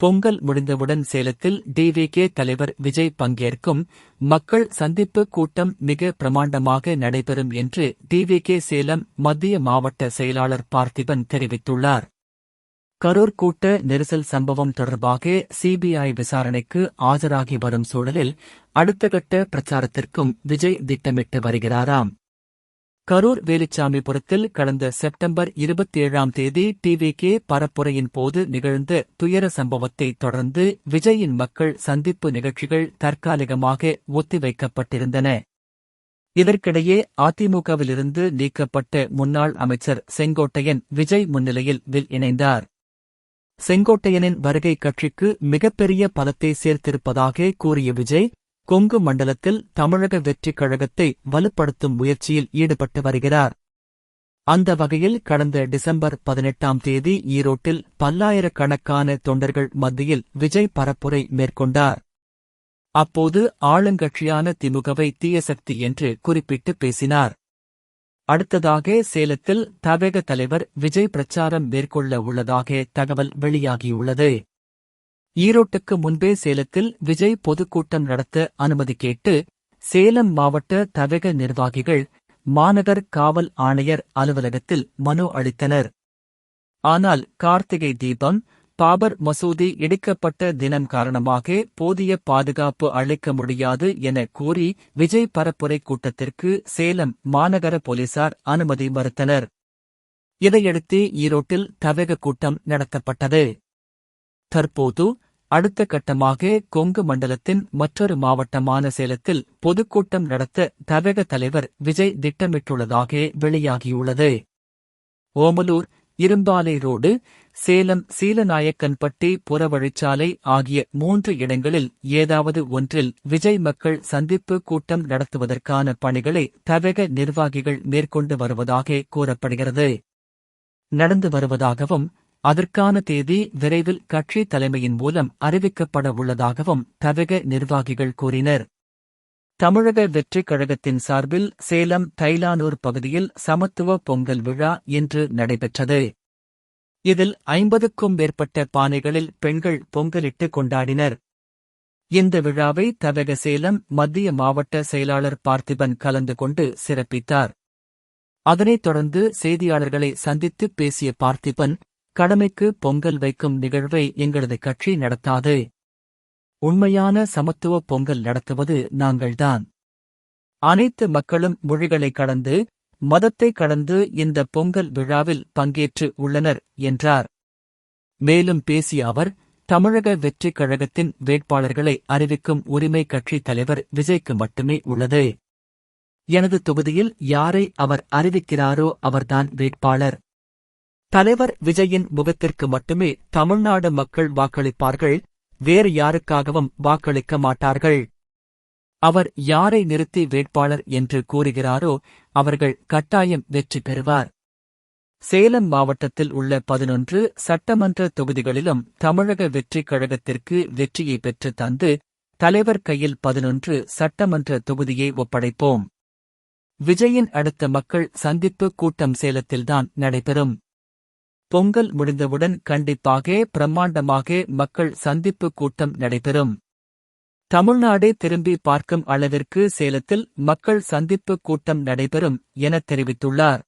பொங்கல் முடிந்தவுடன் சேலத்தில் டிவிகே தலைவர் விஜய் பங்கேற்கும் மக்கள் சந்திப்பு கூட்டம் மிக பிரமாண்டமாக நடைபெறும் என்று டிவிகே சேலம் மத்திய மாவட்ட செயலாளர் பார்த்திபன் தெரிவித்துள்ளார். கரூர் கூட்ட நெரிசல் சம்பவம் தொடர்பாக சிபிஐ விசாரணைக்கு ஆஜராகி வரும் சூழலில் அடுத்த கட்ட பிரச்சாரத்திற்கும் விஜய் திட்டமிட்டு வருகிறாராம். கரூர் வேலுச்சாமிபுரத்தில் கடந்த செப்டம்பர் இருபத்தேழாம் தேதி டிவிகே பரப்புரையின் போது நிகழ்ந்த துயர சம்பவத்தை தொடர்ந்து விஜயின் மக்கள் சந்திப்பு நிகழ்ச்சிகள் தற்காலிகமாக ஒத்திவைக்கப்பட்டிருந்தன. இதற்கிடையே அதிமுகவிலிருந்து நீக்கப்பட்ட முன்னாள் அமைச்சர் செங்கோட்டையன் விஜய் முன்னிலையில் வில் இணைந்தார். செங்கோட்டையனின் வருகை கட்சிக்கு மிகப்பெரிய பலத்தை சேர்த்திருப்பதாக கூறிய விஜய் கொங்கு மண்டலத்தில் தமிழக வெற்றிக் கழகத்தை வலுப்படுத்தும் முயற்சியில் ஈடுபட்டு வருகிறார். அந்த வகையில் கடந்த டிசம்பர் பதினெட்டாம் தேதி ஈரோட்டில் பல்லாயிரக்கணக்கான தொண்டர்கள் மத்தியில் விஜய் பரப்புரை மேற்கொண்டார். அப்போது ஆளுங்கட்சியான திமுகவை தீயசக்தி என்று குறிப்பிட்டு பேசினார். அடுத்ததாக சேலத்தில் தவேக தலைவர் விஜய் பிரச்சாரம் மேற்கொள்ள உள்ளதாக தகவல் வெளியாகியுள்ளது. ஈரோட்டுக்கு முன்பே சேலத்தில் விஜய் பொதுக்கூட்டம் நடத்த அனுமதி கேட்டு சேலம் மாவட்ட தவக நிர்வாகிகள் மாநகர் காவல் ஆணையர் அலுவலகத்தில் மனு அளித்தனர். ஆனால் கார்த்திகை தீபம் பாபர் மசூதி இடிக்கப்பட்ட தினம் காரணமாக போதிய பாதுகாப்பு அளிக்க முடியாது என கூறி விஜய் பரப்புரை கூட்டத்திற்கு சேலம் மாநகர போலீசார் அனுமதி மறுத்தனர். இதையடுத்து ஈரோட்டில் தவக கூட்டம் நடத்தப்பட்டது. தற்போது அடுத்த கட்டமாக கொங்கு மண்டலத்தின் மற்றொரு மாவட்டமான சேலத்தில் பொதுக்கூட்டம் நடத்த தமிழக தலைவர் விஜய் திட்டமிட்டுள்ளதாக வெளியாகியுள்ளது. ஓமலூர் இரும்பாலை ரோடு சேலம் சீலநாயக்கன்பட்டி புறவழிச்சாலை ஆகிய மூன்று இடங்களில் ஏதாவது ஒன்றில் விஜய் மக்கள் சந்திப்பு கூட்டம் நடத்துவதற்கான பணிகளை தவக நிர்வாகிகள் மேற்கொண்டு வருவதாக கூறப்படுகிறது. நடந்து வருவதாகவும் அதற்கான தேதி விரைவில் கட்சி தலைமையின் மூலம் அறிவிக்கப்பட உள்ளதாகவும் தவக நிர்வாகிகள் கூறினர். தமிழக வெற்றிக் கழகத்தின் சார்பில் சேலம் தைலானூர் பகுதியில் சமத்துவ பொங்கல் விழா இன்று நடைபெற்றது. இதில் ஐம்பதுக்கும் மேற்பட்ட பானைகளில் பெண்கள் பொங்கலிட்டு கொண்டாடினர். இந்த விழாவை தவக சேலம் மத்திய மாவட்ட செயலாளர் பார்த்திபன் கலந்து கொண்டு சிறப்பித்தார். அதனைத் தொடர்ந்து செய்தியாளர்களை சந்தித்து பேசிய பார்த்திபன் கடமைக்கு பொங்கல் வைக்கும் நிகழ்வை எங்களது கட்சி நடத்தாது. உண்மையான சமத்துவ பொங்கல் நடத்துவது நாங்கள்தான். அனைத்து மக்களும் மொழிகளை கடந்து மதத்தை கடந்து இந்த பொங்கல் விழாவில் பங்கேற்று உள்ளனர் என்றார். மேலும் பேசிய அவர் தமிழக வெற்றிக் கழகத்தின் வேட்பாளர்களை அறிவிக்கும் உரிமை கட்சித் தலைவர் விஜய்க்கு மட்டுமே உள்ளது. எனது தொகுதியில் யாரை அவர் அறிவிக்கிறாரோ அவர்தான் வேட்பாளர். தலைவர் விஜயின் முகத்திற்கு மட்டுமே தமிழ்நாடு மக்கள் வாக்களிப்பார்கள் வேறு யாருக்காகவும் வாக்களிக்க மாட்டார்கள். அவர் யாரை நிறுத்தி வேட்பாளர் என்று கூறுகிறாரோ அவர்கள் கட்டாயம் வெற்றி பெறுவார். சேலம் மாவட்டத்தில் உள்ள பதினொன்று சட்டமன்ற தொகுதிகளிலும் தமிழக வெற்றிக் கழகத்திற்கு வெற்றியை பெற்று தந்து தலைவர் கையில் பதினொன்று சட்டமன்ற தொகுதியை ஒப்படைப்போம். விஜயின் அடுத்த மக்கள் சந்திப்பு கூட்டம் சேலத்தில்தான் நடைபெறும். பொங்கல் முடிந்தவுடன் கண்டிப்பாக பிரம்மாண்டமாக மக்கள் சந்திப்பு கூட்டம் நடைபெறும். தமிழ்நாடே திரும்பி பார்க்கும் அளவிற்கு சேலத்தில் மக்கள் சந்திப்பு கூட்டம் நடைபெறும் என தெரிவித்துள்ளார்.